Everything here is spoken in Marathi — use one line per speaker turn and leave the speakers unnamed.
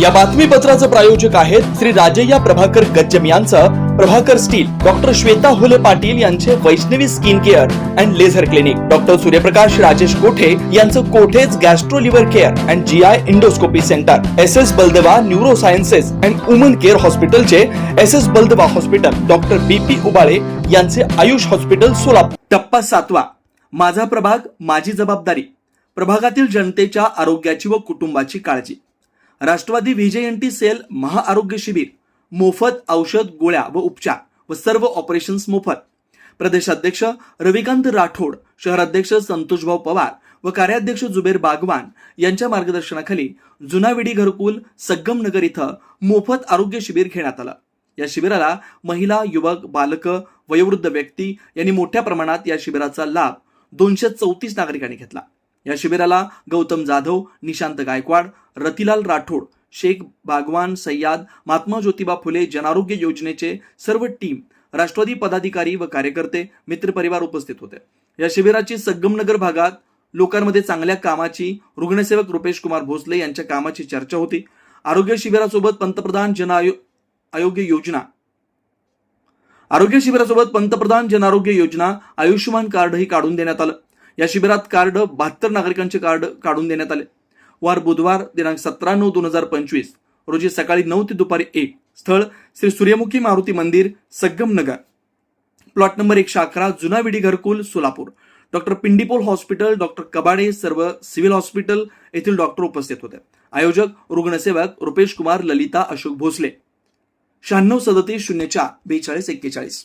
या बातमीपत्राचं प्रायोजक आहेत श्री राजय्या प्रभाकर गज्जम यांचं प्रभाकर स्टील डॉक्टर श्वेता हुले पाटील यांचे Vaishnavi skin care and laser clinic. Doctor Suryaprakash Rajesh Kothe यांचं Kothe's gastro liver care and G I endoscopy centre. S S Baldeva neurosciences and woman care हॉस्पिटलचे S S Baldeva hospital. Doctor B P Ubale यांचे आयुष हॉस्पिटल सोलापूर. टप्पा सातवा. माझा प्रभाग माझी जबाबदारी. प्रभागातील जनतेच्या आरोग्याची व कुटुंबाची काळजी. राष्ट्रवादी व्हीजेएनटी सेल महाआरोग्य शिबिर मोफत औषध गोळ्या व उपचार व सर्व ऑपरेशन्स मोफत. प्रदेशाध्यक्ष रविकांत राठोड शहराध्यक्ष संतोषभाऊ पवार व कार्याध्यक्ष जुबेर बागवान यांच्या मार्गदर्शनाखाली जुनाविडी घरकुल सग्गम नगर इथं मोफत आरोग्य शिबिर घेण्यात आलं. या शिबिराला महिला युवक बालक वयोवृद्ध व्यक्ती यांनी मोठ्या प्रमाणात या शिबिराचा लाभ दोनशे चौतीस नागरिकांनी घेतला. या शिबिराला गौतम जाधव निशांत गायकवाड रतिलाल राठोड शेख बागवान सय्याद महात्मा ज्योतिबा फुले जनआरोग्य योजनेचे सर्व टीम राष्ट्रवादी पदाधिकारी व कार्यकर्ते मित्रपरिवार उपस्थित होते. या शिबिराची संगमनगर भागात लोकांमध्ये चांगल्या कामाची रुग्णसेवक रुपेश कुमार भोसले यांच्या कामाची चर्चा होती. आरोग्य शिबिरासोबत पंतप्रधान जन आयो- आरोग्य योजना आरोग्य शिबिरासोबत पंतप्रधान जन आरोग्य योजना आयुष्यमान कार्डही काढून देण्यात आलं. या शिबिरात कार्ड बहात्तर नागरिकांचे कार्ड काढून देण्यात आले. वार बुधवार दिनांक सतरा नऊ दोन हजार पंचवीस रोजी सकाळी नऊ ते दुपारी एक स्थळ श्री सूर्यमुखी मारुती मंदिर सग्गम नगर. प्लॉट नंबर एकशे अकरा जुना Vidi Gharkul Solapur. Doctor Pindipol hospital doctor Kabade सर्व सिव्हिल हॉस्पिटल येथील डॉक्टर उपस्थित होते. आयोजक रुग्णसेवक रुपेश कुमार ललिता अशोक भोसले. शहाण्णव सदतीस शून्य चार बेचाळीस एक्केचाळीस.